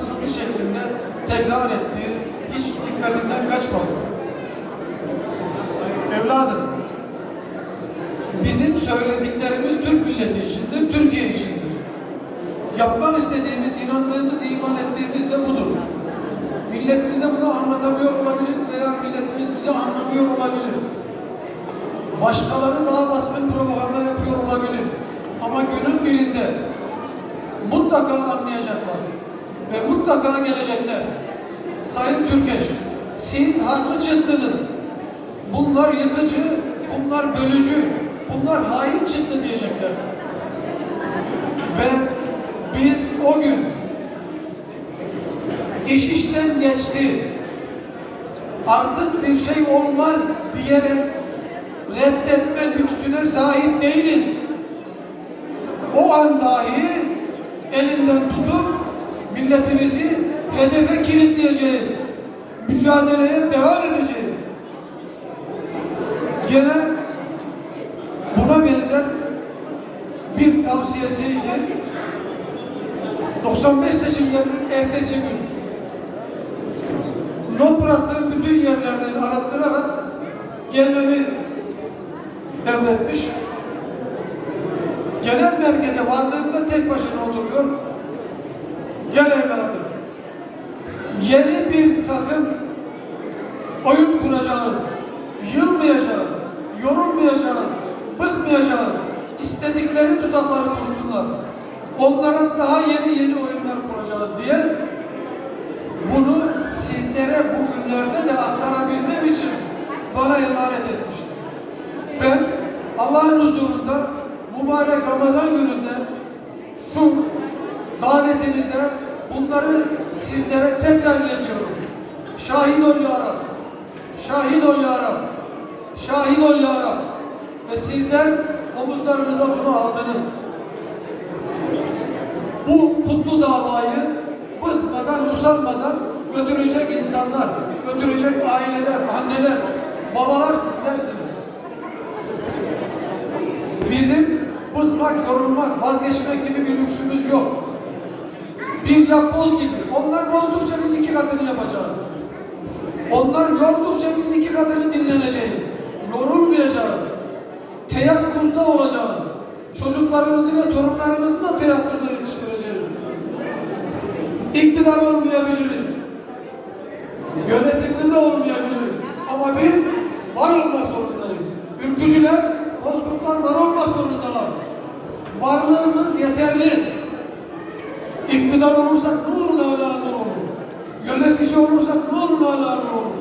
fısıltı şeklinde tekrar ettiği hiç dikkatimden kaçmadı. Evladım, bizim söylediklerimiz Türk milleti içindir, Türkiye içindir. Yapmak istediğimiz, inandığımız, iman ettiğimiz de budur. Milletimize bunu anlatamıyor olabiliriz veya milletimiz bizi anlamıyor olabilir. Başkaları daha baskın propaganda yapıyor olabilir. Ama günün birinde mutlaka anlayacaklar ve mutlaka gelecekler. Sayın Türkeş, siz haklı çıktınız. Bunlar yıkıcı, bunlar bölücü, bunlar hain çıktı diyecekler. Ve biz o gün iş işten geçti, artık bir şey olmaz diyerek reddetme lüksüne sahip değiliz. O an dahi elinden tutup milletimizi hedefe kilitleyeceğiz. Mücadeleye devam edeceğiz. Gene buna benzer bir tavsiyesiydi. 95 seçimlerinin ertesi gün not bıraktığım bütün yerlerden arattırarak gelmemi emretmiş. Genel merkeze vardığımda tek başına oturuyor. Gel evladım. Yeni bir takım oyun kuracağız. Yılmayacağız. Yorulmayacağız. Bıkmayacağız. İstedikleri tuzakları kursunlar. Onlara daha yeni yeni oyunlar kuracağız diye bunu sizlere bugünlerde de aktarabilmem için bana emanet etmiştir. Ben Allah'ın huzurunda mübarek Ramazan gününde şu davetinizde bunları sizlere tekrar ediyorum. Şahit ol ya Rab. Şahit ol ya Rab. Şahit ol ya Rab. Ve sizler omuzlarınıza bunu aldınız. Bu kutlu davayı bıkmadan, usanmadan götürecek insanlar, götürecek aileler, anneler, babalar sizlersiniz. Bizim bıkmak, yorulmak, vazgeçmek gibi bir lüksümüz yok. Bir yapboz gibi. Onlar bozdukça biz iki katını yapacağız. Onlar yordukça biz iki katını dinleneceğiz. Yorulmayacağız. Teyakkuzda olacağız. Çocuklarımızı ve torunlarımızı da teyakkuzda yetiştireceğiz. İktidar olmayabiliriz. Yönetimde de olmayabiliriz. Ama biz var olmak zorundayız. Ülkücüler, bozkurtlar var olmak zorundalar. Varlığımız yeterli. İktidar olursak ne olur ne olur. Yönetici olursak ne olur ne olur.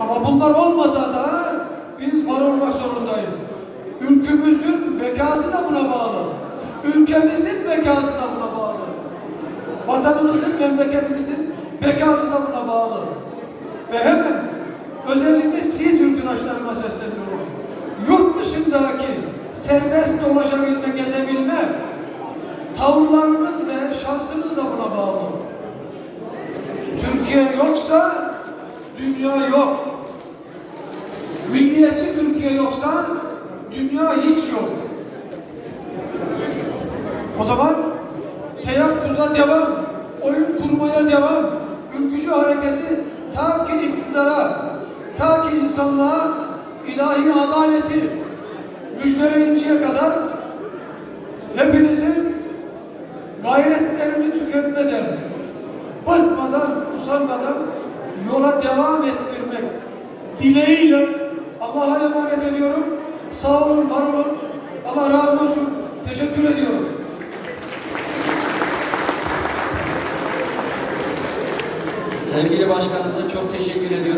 Ama bunlar olmasa da biz var olmak zorundayız. Ülkümüzün bekası da buna bağlı. Ülkemizin bekası da buna bağlı. Vatanımızın, memleketimizin bekası da buna bağlı. Ve hemen özellikle siz yurttaşlarıma sesleniyorum. Yurt dışındaki serbest dolaşabilme, gezebilme tavırlarınız şansınız da buna bağlı. Türkiye yoksa dünya yok. Milliyetçi Türkiye yoksa dünya hiç yok. O zaman teyakkuza devam, oyun kurmaya devam, ülkücü hareketi ta ki iktidara, ta ki insanlığa ilahi adaleti müjdeleyinceye kadar hepinizin gayretlerini tüketmeden, bıkmadan, usanmadan yola devam ettirmek dileğiyle Allah'a emanet ediyorum. Sağ olun, var olun. Allah razı olsun. Teşekkür ediyorum. Sevgili başkanımıza çok teşekkür ediyoruz.